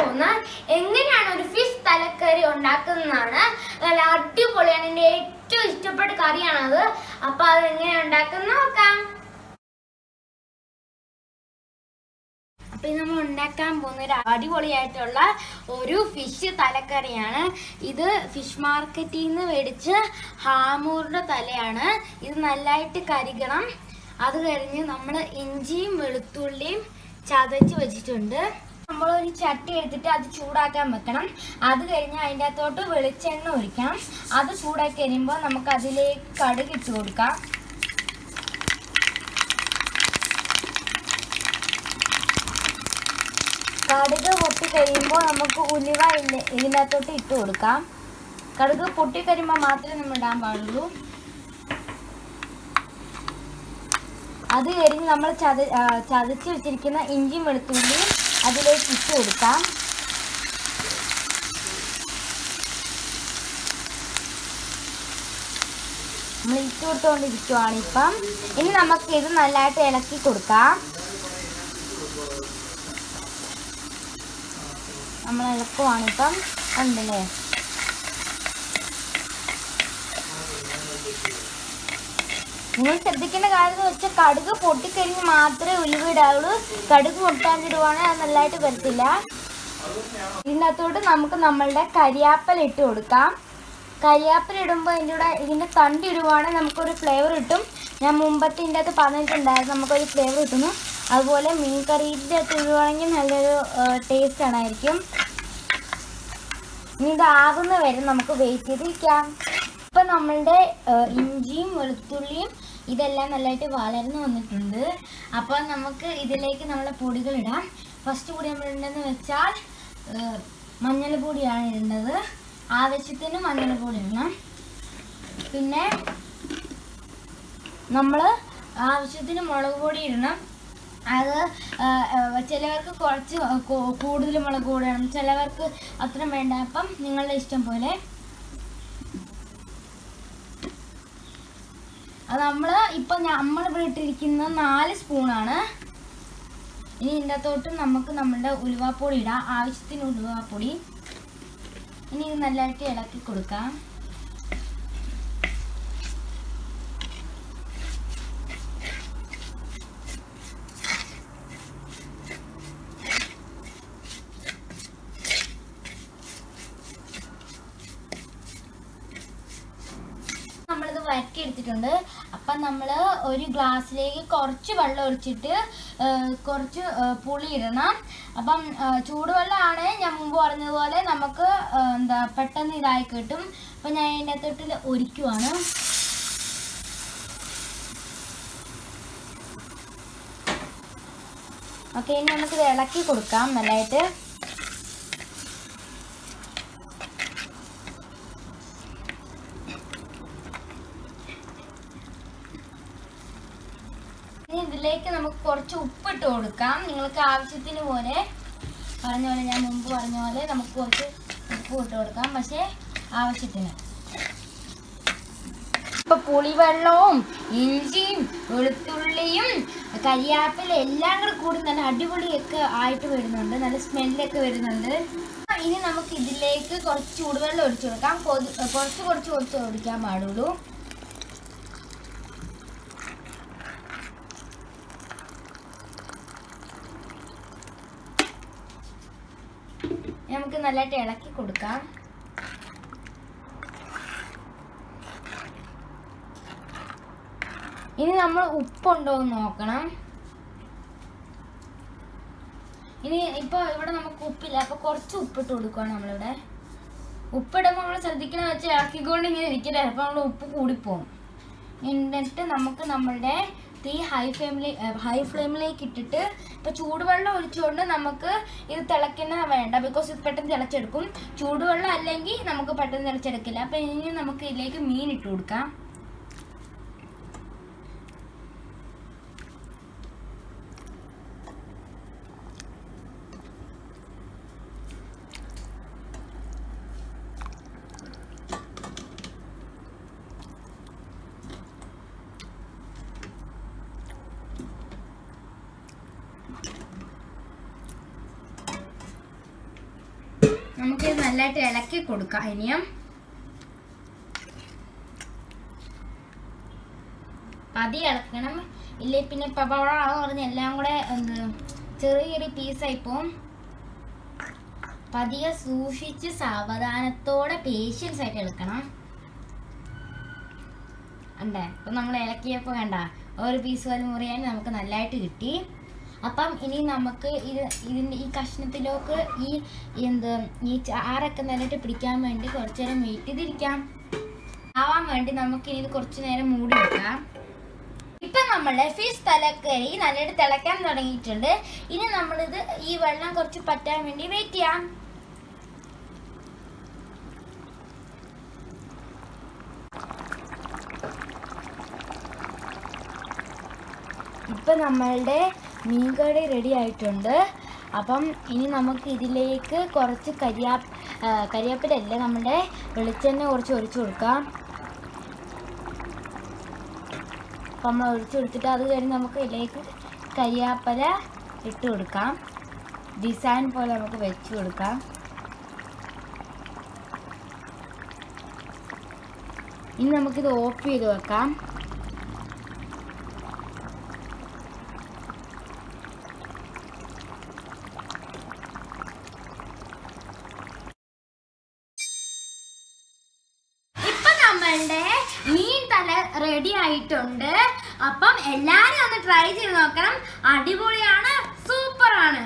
പോകുന്നത്. എങ്ങനെയാണ് ഒരു ഫിഷ് തലക്കറി ഉണ്ടാക്കുന്നതാണ്? നല്ല അടിപൊളിയാണ്. എന്റെ ഏറ്റവും ഇഷ്ടപ്പെട്ട കറിയാണത് അപ്പൊ അത് എങ്ങനെയാണ് ഉണ്ടാക്കുന്ന നോക്കാം. അപ്പൊ നമ്മൾ ഉണ്ടാക്കാൻ പോകുന്ന ഒരു അടിപൊളിയായിട്ടുള്ള ഒരു ഫിഷ് തലക്കറിയാണ്. ഇത് ഫിഷ് മാർക്കറ്റിൽ നിന്ന് മേടിച്ച് ഹാമൂറിന്റെ തലയാണ്. ഇത് നല്ലതായിട്ട് കരുകണം. അത് കഴിഞ്ഞ് നമ്മൾ ഇഞ്ചിയും വെളുത്തുള്ളിയും ചതച്ച് വെച്ചിട്ടുണ്ട്. നമ്മൾ ഒരു ചട്ടി എടുത്തിട്ട് അത് ചൂടാക്കാൻ വെക്കണം. അത് കഴിഞ്ഞ് അതിന്റെ അകത്തോട്ട് വെളിച്ചെണ്ണ ഒഴിക്കണം. അത് ചൂടാക്കി കഴിയുമ്പോൾ നമുക്ക് അതിലേക്ക് കടുക് ഇട്ട് കൊടുക്കാം. കടുക് പൊട്ടി കഴിയുമ്പോൾ നമുക്ക് ഉലുവ ഇതിന്റെ അകത്തോട്ട് ഇട്ട് കൊടുക്കാം. കടുക് പൊട്ടി കഴിയുമ്പോൾ മാത്രമേ നമ്മൾ ഇടാൻ പാടുള്ളൂ. അത് കഴിഞ്ഞ് നമ്മൾ ചത ചതച്ച് വെച്ചിരിക്കുന്ന ഇഞ്ചിയും വെളുത്തുള്ളിയും അതിലേക്ക് ഇട്ട് കൊടുക്കാം. നമ്മൾ ഇട്ട് കൊടുത്തുകൊണ്ടിരിക്കുവാണ് ഇപ്പം. ഇനി നമുക്ക് ഇത് നല്ലതായിട്ട് ഇളക്കി കൊടുക്കാം. നമ്മൾ ഇളക്കുവാണ് ഇപ്പം. ഉണ്ടല്ലേ നിങ്ങൾ ശ്രദ്ധിക്കേണ്ട കാര്യം എന്ന് വെച്ചാൽ കടുക് പൊട്ടിക്കഴിഞ്ഞ് മാത്രമേ ഉലുവിടാവുള്ളൂ കടുക് പൊട്ടാണ്ടിടുവാണെങ്കിൽ അത് നല്ലതായിട്ട് വരത്തില്ല. ഇതിനകത്തോട്ട് നമുക്ക് നമ്മളുടെ കരിയാപ്പല ഇട്ട് കൊടുക്കാം. കരിയാപ്പല ഇടുമ്പോൾ ഇതിന്റെ കൂടെ ഇതിന്റെ തണ്ട് ഇടുവാണെങ്കിൽ നമുക്കൊരു ഫ്ലേവർ കിട്ടും. ഞാൻ മുമ്പത്തെ ഇതിന്റെ അകത്ത് പറഞ്ഞിട്ടുണ്ടായിരുന്നു നമുക്കൊരു ഫ്ലേവർ കിട്ടുന്നു. അതുപോലെ മീൻ കറിയുടെ അകത്ത് ഇടുവാണെങ്കിൽ നല്ലൊരു ടേസ്റ്റ് ആണായിരിക്കും. ഇനി ഇതാകുന്ന വരെ നമുക്ക് വെയിറ്റ് ചെയ്തിരിക്കാം ഇപ്പം നമ്മളുടെ ഇഞ്ചിയും വെളുത്തുള്ളിയും ഇതെല്ലാം നല്ലതായിട്ട് വളർന്നു വന്നിട്ടുണ്ട്. അപ്പോൾ നമുക്ക് ഇതിലേക്ക് നമ്മളെ പൊടികൾ ഇടാം. ഫസ്റ്റ് പൊടി നമ്മൾ ഇടേണ്ടതെന്ന് വെച്ചാൽ മഞ്ഞൾ മഞ്ഞൾപ്പൊടിയാണ് ഇടേണ്ടത്. ആവശ്യത്തിന് മഞ്ഞൾപ്പൊടി ഇടണം. പിന്നെ നമ്മൾ ആവശ്യത്തിന് മുളക് പൊടി ഇടണം. അത് ചിലവർക്ക് കുറച്ച് കൂടുതൽ മുളക് പൊടി ഇടണം. ചിലവർക്ക് അത്രയും വേണ്ട. അപ്പം നിങ്ങളുടെ ഇഷ്ടം പോലെ അത് നമ്മൾ ഇപ്പം നമ്മൾ ഇട്ടിരിക്കുന്ന നാല് സ്പൂണാണ് ഇനി ഇതിന്റെ അകത്തോട്ട് നമുക്ക് നമ്മളുടെ ഉലുവാപ്പൊടി ഇടാം. ആവശ്യത്തിന് ഉലുവാപ്പൊടി. ഇനി ഇത് നല്ലതായിട്ട് ഇളക്കി കൊടുക്കാം നമ്മളിത് വരക്കി എടുത്തിട്ടുണ്ട് അപ്പം നമ്മൾ ഒരു ഗ്ലാസ്സിലേക്ക് കുറച്ച് വെള്ളം ഒഴിച്ചിട്ട് കുറച്ച് പുളി ഇടണം. അപ്പം ചൂടുവെള്ളമാണ് ഞാൻ മുമ്പ് പറഞ്ഞതുപോലെ നമുക്ക് എന്താ പെട്ടെന്ന് ഇതായി കിട്ടും. അപ്പം ഞാൻ അതിന്റെ തൊട്ടിൽ ഒരിക്കുവാണ്. ഓക്കെ ഇനി നമുക്ക് ഇളക്കി കൊടുക്കാം നല്ലതായിട്ട്. ഇനി ഇതിലേക്ക് നമുക്ക് കുറച്ച് ഉപ്പിട്ട് കൊടുക്കാം. നിങ്ങൾക്ക് ആവശ്യത്തിന് പോലെ പറഞ്ഞ പോലെ ഞാൻ മുമ്പ് പറഞ്ഞ പോലെ നമുക്ക് കുറച്ച് ഉപ്പ് ഇട്ട് കൊടുക്കാം. പക്ഷേ ആവശ്യത്തിന്. ഇപ്പൊ പുളിവെള്ളവും ഇഞ്ചിയും വെളുത്തുള്ളിയും കരിയാപ്പില എല്ലാം കൂടെ കൂടി നല്ല അടിപൊളിയൊക്കെ ആയിട്ട് വരുന്നുണ്ട്. നല്ല സ്മെല്ലൊക്കെ വരുന്നുണ്ട്. ഇനി നമുക്ക് ഇതിലേക്ക് കുറച്ച് ചൂടുവെള്ളം ഒഴിച്ചു കൊടുക്കാം. കുറച്ച് കുറച്ച് കുറച്ച് ഒഴിക്കാൻ പാടുള്ളൂ. നമുക്ക് നല്ലതായിട്ട് ഇളക്കി കൊടുക്കാം. ഇനി നമ്മൾ ഉപ്പുണ്ടോ എന്ന് നോക്കണം. ഇനി ഇപ്പൊ ഇവിടെ നമുക്ക് ഉപ്പില്ല. അപ്പൊ കുറച്ച് ഉപ്പിട്ട് കൊടുക്കുകയാണ് നമ്മളിവിടെ. ഉപ്പിടുമ്പോൾ നമ്മൾ ശ്രദ്ധിക്കണം വെച്ചാൽ ഇളക്കിക്കൊണ്ട് ഇങ്ങനെ ഇരിക്കില്ല? അപ്പൊ നമ്മൾ ഉപ്പ് കൂടിപ്പോവും. എന്നിട്ട് നമുക്ക് നമ്മളുടെ തീ ഹൈ ഫ്ലെയിമിലേ ഹൈ ഫ്ലെയിമിലേക്ക് ഇട്ടിട്ട് ഇപ്പോൾ ചൂടുവെള്ളം ഒഴിച്ചുകൊണ്ട് നമുക്ക് ഇത് തിളക്കുന്ന വേണ്ട. ബിക്കോസ് ഇത് പെട്ടെന്ന് തിളച്ചെടുക്കും. ചൂടുവെള്ളം അല്ലെങ്കിൽ നമുക്ക് പെട്ടെന്ന് തിളച്ചെടുക്കില്ല. അപ്പോൾ ഇനി നമുക്ക് ഇതിലേക്ക് മീൻ ഇട്ട് കൊടുക്കാം. നല്ലതായിട്ട് ഇളക്കി കൊടുക്കുക ഇനിയും പതി ഇളക്കണം. ഇല്ലേ പിന്നെ പപ്പടാന്ന് പറഞ്ഞ് എല്ലാം കൂടെ എന്ത് ചെറിയ ചെറിയ പീസായി പോവും. പതിയെ സൂക്ഷിച്ച് സാവധാനത്തോടെ പേഷ്യൻസ് ആയിട്ട് ഇളക്കണം. അണ്ടേ അപ്പൊ നമ്മൾ ഇളക്കിയപ്പോ വേണ്ട ഒരു പീസ് പോലും മുറിയാൻ നമുക്ക് നല്ലതായിട്ട് കിട്ടി. അപ്പം ഇനി നമുക്ക് ഇത് ഇതിന്റെ ഈ കഷ്ണത്തിലേക്ക് ഈ എന്ത് ഈ ചാറൊക്കെ നല്ലിട്ട് പിടിക്കാൻ വേണ്ടി കുറച്ചു നേരം വെയിറ്റ് ചെയ്തിരിക്കാം. ആവാൻ വേണ്ടി നമുക്ക് ഇനി ഇത് കുറച്ചു നേരം മൂടി വെക്കാം. ഇപ്പൊ നമ്മളുടെ ഫിഷ് തലക്കറി നല്ലതായിട്ട് തിളക്കാൻ തുടങ്ങിയിട്ടുണ്ട്. ഇനി നമ്മളിത് ഈ വെള്ളം കുറച്ച് പറ്റാൻ വേണ്ടി വെയിറ്റ് ചെയ്യാം. ഇപ്പൊ നമ്മളുടെ മീൻകറി റെഡി ആയിട്ടുണ്ട്. അപ്പം ഇനി നമുക്ക് ഇതിലേക്ക് കുറച്ച് കരിയാ കരിയാപ്പിലല്ല നമ്മുടെ വെളിച്ചെണ്ണ കുറച്ച് ഒഴിച്ചു കൊടുക്കാം. അപ്പം നമ്മൾ ഒഴിച്ചു കൊടുത്തിട്ട് അത് കഴിഞ്ഞ് നമുക്ക് ഇതിലേക്ക് കരിയാപ്പല ഇട്ട് കൊടുക്കാം. ഡിസൈൻ പോലെ നമുക്ക് വെച്ച് കൊടുക്കാം. ഇനി നമുക്കിത് ഓഫ് ചെയ്ത് വെക്കാം ഇപ്പൊ നമ്മളുടെ മീൻ തല റെഡി ആയിട്ടുണ്ട്. അപ്പം എല്ലാരും ഒന്ന് ട്രൈ ചെയ്ത് നോക്കണം. അടിപൊളിയാണ്. സൂപ്പറാണ്